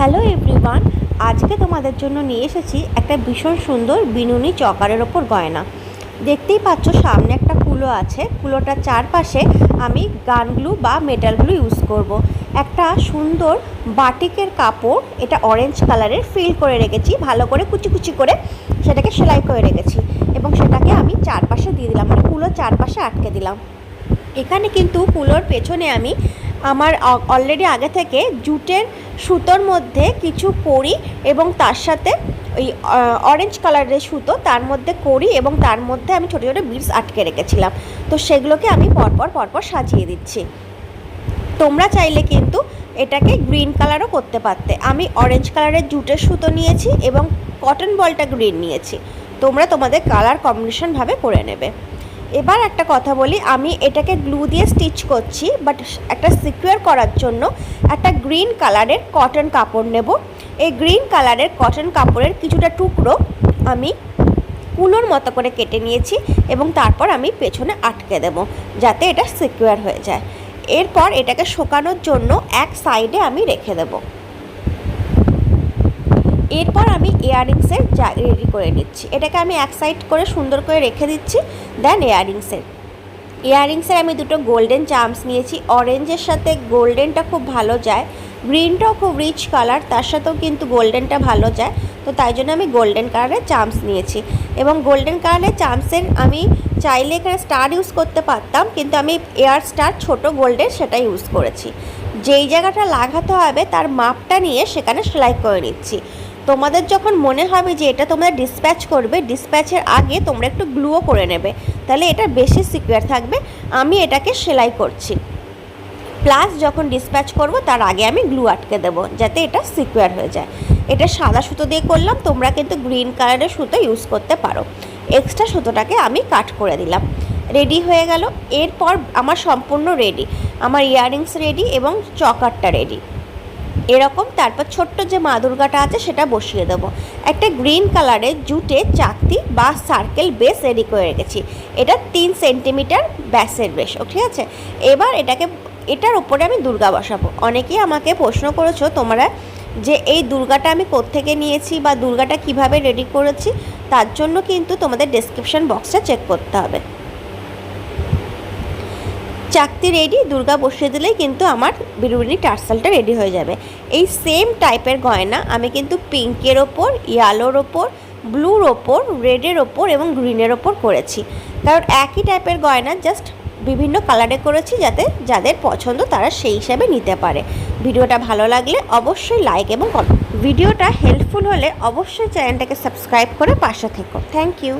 Hello everyone আজকে তোমাদের জন্য নিয়ে এসেছি একটা ভীষণ সুন্দর বিনুনি চকারের ওপর গয়না দেখতেই পাচ্ছ সামনে একটা কুলো আছে, কুলোটার চারপাশে আমি গানগ্লু বা মেটাল গ্লু ইউজ করব। একটা সুন্দর বাটিকের কাপড়, এটা অরেঞ্জ কালারের ফিল করে রেখেছি, ভালো করে কুচি কুচি করে সেটাকে সেলাই করে রেখেছি এবং সেটাকে আমি চারপাশে দিয়ে দিলাম মানে কুলোর চারপাশে আটকে দিলাম এখানে কিন্তু কুলোর পেছনে আমি আমার অলরেডি আগে থেকে জুটের সুতোর মধ্যে কিছু করি এবং তার সাথে ওই অরেঞ্জ কালারের সুতো তার মধ্যে করি এবং তার মধ্যে আমি ছোটো ছোটো বিটস আটকে রেখেছিলাম। তো সেগুলোকে আমি পরপর পরপর সাজিয়ে দিচ্ছি। তোমরা চাইলে কিন্তু এটাকে গ্রিন কালারও করতে পারতে। আমি অরেঞ্জ কালারের জুটের সুতো নিয়েছি এবং কটন বলটা গ্রিন নিয়েছি। তোমরা তোমাদের কালার কম্বিনেশনভাবে করে নেবে। এবার একটা কথা বলি, আমি এটাকে গ্লু দিয়ে স্টিচ করছি বাট একটা সিকিউর করার জন্য একটা গ্রিন কালারের কটন কাপড় নেব। এই গ্রিন কালারের কটন কাপড়ের কিছুটা টুকরো আমি কুলোর মতো করে কেটে নিয়েছি এবং তারপর আমি পেছনে আটকে দেব, যাতে এটা সিকিউর হয়ে যায়। এরপর এটাকে শোকানোর জন্য এক সাইডে আমি রেখে দেবো। এরপর আমি ইয়াররিংসের রেডি করে নিচ্ছি। এটাকে আমি এক সাইড করে সুন্দর করে রেখে দিচ্ছি দেন ইয়াররিংসের ইয়াররিংসের আমি দুটো গোল্ডেন চামস নিয়েছি। অরেঞ্জের সাথে গোল্ডেনটা খুব ভালো যায়। গ্রিনটাও খুব রিচ কালার তার সাথেও কিন্তু গোল্ডেনটা ভালো যায়। তো তাই জন্য আমি গোল্ডেন কালারের চামস নিয়েছি। এবং গোল্ডেন কালারের চামসের আমি চাইলে এখানে স্টার ইউজ করতে পারতাম, কিন্তু আমি এয়ার স্টার ছোটো গোল্ডের সেটা ইউজ করেছি। যেই জায়গাটা লাগাতে হবে, তার মাপটা নিয়ে সেখানে সেলাই করে নিচ্ছি। তোমাদের যখন মনে হবে যে এটা তোমরা ডিসপ্যাচ করবে ডিসপ্যাচের আগে তোমরা একটু গ্লুও করে নেবে। তাহলে এটা বেশি সিকিউর থাকবে। আমি এটাকে সেলাই করছি। প্লাস যখন ডিসপ্যাচ করব, তার আগে আমি গ্লু আটকে দেবো, যাতে এটা সিকিউর হয়ে যায়। এটা সাদা সুতো দিয়ে করলাম, তোমরা কিন্তু গ্রিন কালারের সুতো ইউজ করতে পারো। এক্সট্রা সুতোটাকে আমি কাট করে দিলাম। রেডি হয়ে গেল। এরপর আমার সম্পূর্ণ রেডি আমার ইয়াররিংস রেডি এবং চকারটা রেডি এরকম, তারপর ছোট্ট যে মা দুর্গাটা আছে সেটা বসিয়ে দেবো। একটা গ্রিন কালারের জুটে চাকতি বা সার্কেল বেস রেডি করে রেখেছি। এটা তিন সেন্টিমিটার ব্যাসের বেশ ঠিক আছে? এবার এটাকে, এটার উপরে আমি দুর্গা বসাবো। অনেকেই আমাকে প্রশ্ন করেছ তোমরা যে এই দুর্গাটা আমি কোত্থেকে নিয়েছি বা দুর্গাটা কীভাবে রেডি করেছি? তার জন্য কিন্তু তোমাদের ডেসক্রিপশান বক্সটা চেক করতে হবে। চাকতি রেডি দুর্গা বসিয়ে দিলেই কিন্তু আমার বিরুবিনি টার্সালটা রেডি হয়ে যাবে। এই সেম টাইপের গয়না আমি কিন্তু পিঙ্কের ওপর ইয়ালোর ওপর ব্লুর ওপর রেডের ওপর এবং গ্রিনের ওপর করেছি। কারণ একই টাইপের গয়না জাস্ট বিভিন্ন কালারে করেছি যাতে যাদের পছন্দ তারা সেই হিসাবে নিতে পারে। ভিডিওটা ভালো লাগলে অবশ্যই লাইক এবং ভিডিওটা হেল্পফুল হলে অবশ্যই চ্যানেলটাকে সাবস্ক্রাইব করে পাশে থেকো। Thank you